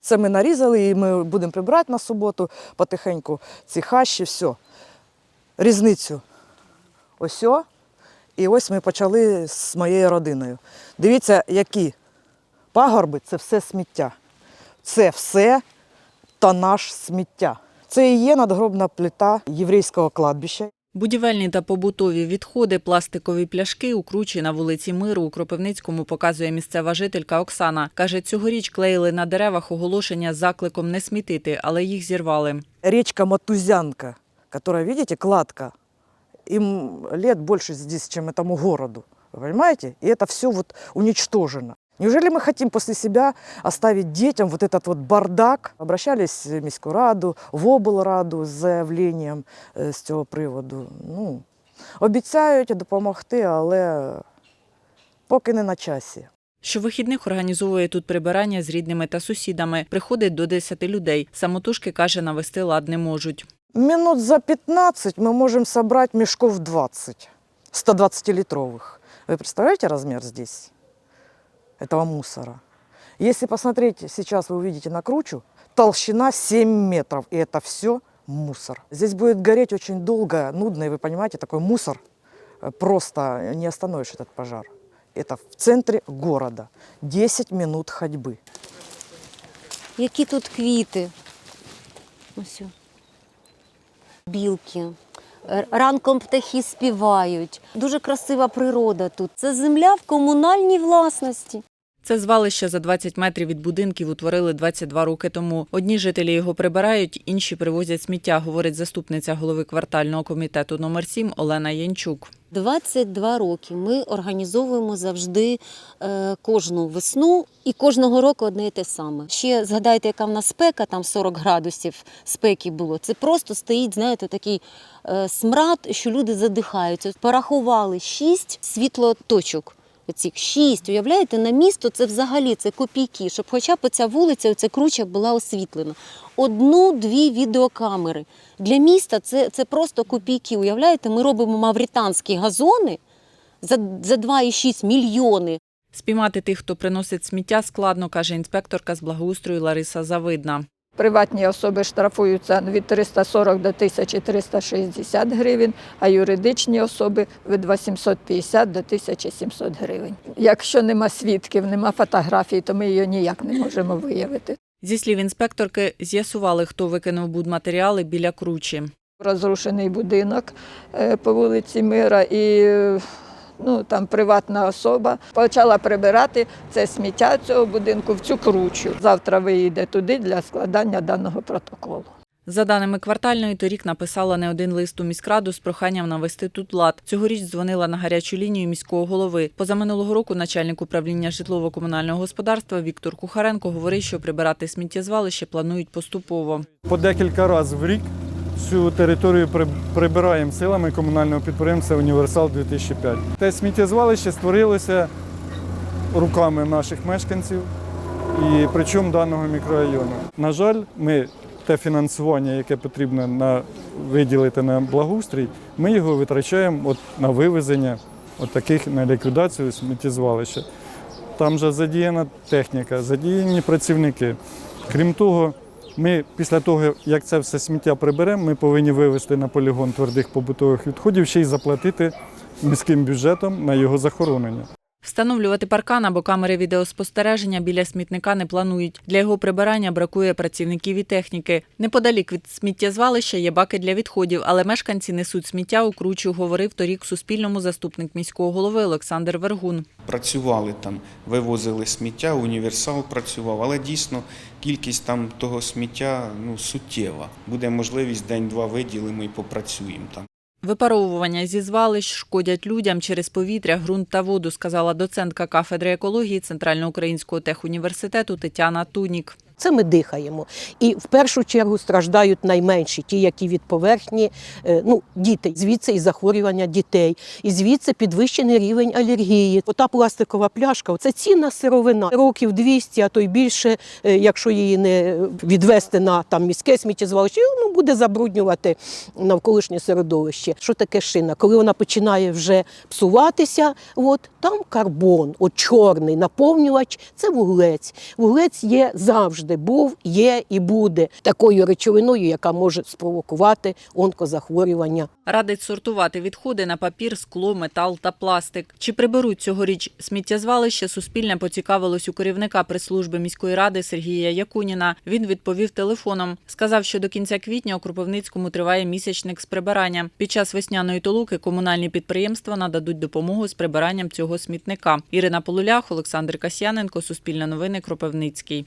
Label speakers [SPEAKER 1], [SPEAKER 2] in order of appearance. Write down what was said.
[SPEAKER 1] Це ми нарізали і ми будемо прибирати на суботу потихеньку ці хащі, все. Різницю. Ось. о. І ось ми почали з моєю родиною. Дивіться, які пагорби це все сміття. Це все тонаж сміття. Це і є надгробна плита єврейського кладбища.
[SPEAKER 2] Будівельні та побутові відходи, пластикові пляшки у кручі на вулиці Миру у Кропивницькому показує місцева жителька Оксана. Каже, цьогоріч клеїли на деревах оголошення з закликом не смітити, але їх зірвали.
[SPEAKER 1] Речка Матузянка, которая, видите, кладка, им лет больше здесь, чем этому городу. Вы понимаете? И это все вот уничтожено. Неужели мы хотим после себя оставить детям вот этот вот бардак? Обращались в міську раду, в облраду з заявленням е, з цього приводу. Ну, обіцяють допомогти, але поки не на часі.
[SPEAKER 2] Щовихідних організовує тут прибирання з рідними та сусідами. Приходить до 10 людей. Самотужки, каже, навести лад не можуть.
[SPEAKER 1] Минут за 15 мы можем собрать мешков 20, 120-литровых. Вы представляете размер здесь этого мусора? Если посмотреть, сейчас вы увидите на кручу, толщина 7 метров, и это все мусор. Здесь будет гореть очень долго, нудно, и вы понимаете, такой мусор, э, просто не остановишь этот пожар. Это в центре города, 10 минут ходьбы.
[SPEAKER 3] Які тут квіти. Ось. о. Білки. Ранком птахи співають. Дуже красива природа тут. Це земля в комунальній власності.
[SPEAKER 2] Це звалище за 20 метрів від будинків утворили 22 роки тому. Одні жителі його прибирають, інші привозять сміття, говорить заступниця голови квартального комітету номер 7 Олена Янчук.
[SPEAKER 3] 22 роки ми організовуємо завжди е, кожну весну і кожного року одне і те саме. Ще згадайте, яка в нас спека, там 40 градусів спеки було. Це просто стоїть, знаєте, такий е, смрад, що люди задихаються. Порахували 6 світлоточок. Оцих шість, уявляєте, на місто це взагалі це копійки, щоб хоча б ця вулиця, оця круча була освітлена. Одну-дві відеокамери. Для міста це, це просто копійки. Уявляєте, ми робимо мавританські газони за, за 2,6 мільйони.
[SPEAKER 2] Спіймати тих, хто приносить сміття, складно, каже інспекторка з благоустрою Лариса Завидна.
[SPEAKER 4] Приватні особи штрафуються від 340 до 1360 гривень, а юридичні особи від 850 до 1700 гривень. Якщо нема свідків, нема фотографій, то ми її ніяк не можемо виявити.
[SPEAKER 2] Зі слів інспекторки, з'ясували, хто викинув будматеріали біля кручі.
[SPEAKER 4] Розрушений будинок е, по вулиці Мира і е, ну, там приватна особа почала прибирати це сміття цього будинку в цю кручу. Завтра виїде туди для складання даного протоколу.
[SPEAKER 2] За даними квартальної, торік написала не один лист у міськраду з проханням навести тут лад. Цьогоріч дзвонила на гарячу лінію міського голови. Позаминулого року начальник управління житлово-комунального господарства Віктор Кухаренко говорить, що прибирати сміттєзвалище планують поступово.
[SPEAKER 5] По декілька разів в рік цю територію при- прибираємо силами комунального підприємства Універсал 2005. Те сміттєзвалище створилося руками наших мешканців і причому даного мікрорайону. На жаль, ми те фінансування, яке потрібно на виділити на благоустрій, ми його витрачаємо от на вивезення от таких на ліквідацію сміттєзвалища. Там же задіяна техніка, задіяні працівники. Крім того, ми після того, як це все сміття приберемо, ми повинні вивезти на полігон твердих побутових відходів, ще й заплатити міським бюджетом на його захоронення.
[SPEAKER 2] Встановлювати паркан або камери відеоспостереження біля смітника не планують. Для його прибирання бракує працівників і техніки. Неподалік від сміттєзвалища є баки для відходів, але мешканці несуть сміття у кручу, говорив торік Суспільному заступник міського голови Олександр Вергун.
[SPEAKER 6] працювали там, вивозили сміття, універсал працював, але дійсно кількість там того сміття ну, суттєва. Буде можливість день-два виділимо і попрацюємо там.
[SPEAKER 2] Випаровування зі звалищ шкодять людям через повітря, ґрунт та воду, сказала доцентка кафедри екології Центральноукраїнського техуніверситету Тетяна Тунік.
[SPEAKER 7] Це ми дихаємо. І в першу чергу страждають найменші, ті, які від поверхні, е, ну, діти. Звідси і захворювання дітей, і звідси підвищений рівень алергії. Ота пластикова пляшка це цінна сировина. Років 200, а то й більше, е, якщо її не відвести на там міське сміттєзвалище, ну, буде забруднювати навколишнє середовище. Що таке шина? Коли вона починає вже псуватися, от, там карбон, от чорний наповнювач це вуглець. Вуглець є завжди. Завжди був, є і буде такою речовиною, яка може спровокувати онкозахворювання.
[SPEAKER 2] Радить сортувати відходи на папір, скло, метал та пластик. Чи приберуть цьогоріч сміттєзвалище, Суспільне поцікавилось у керівника прес-служби міської ради Сергія Якуніна. Він відповів телефоном. Сказав, що до кінця квітня у Кропивницькому триває місячник з прибирання. Під час весняної толуки комунальні підприємства нададуть допомогу з прибиранням цього смітника. Ірина Полулях, Олександр Касьяненко, Суспільне новини, Кропивницький.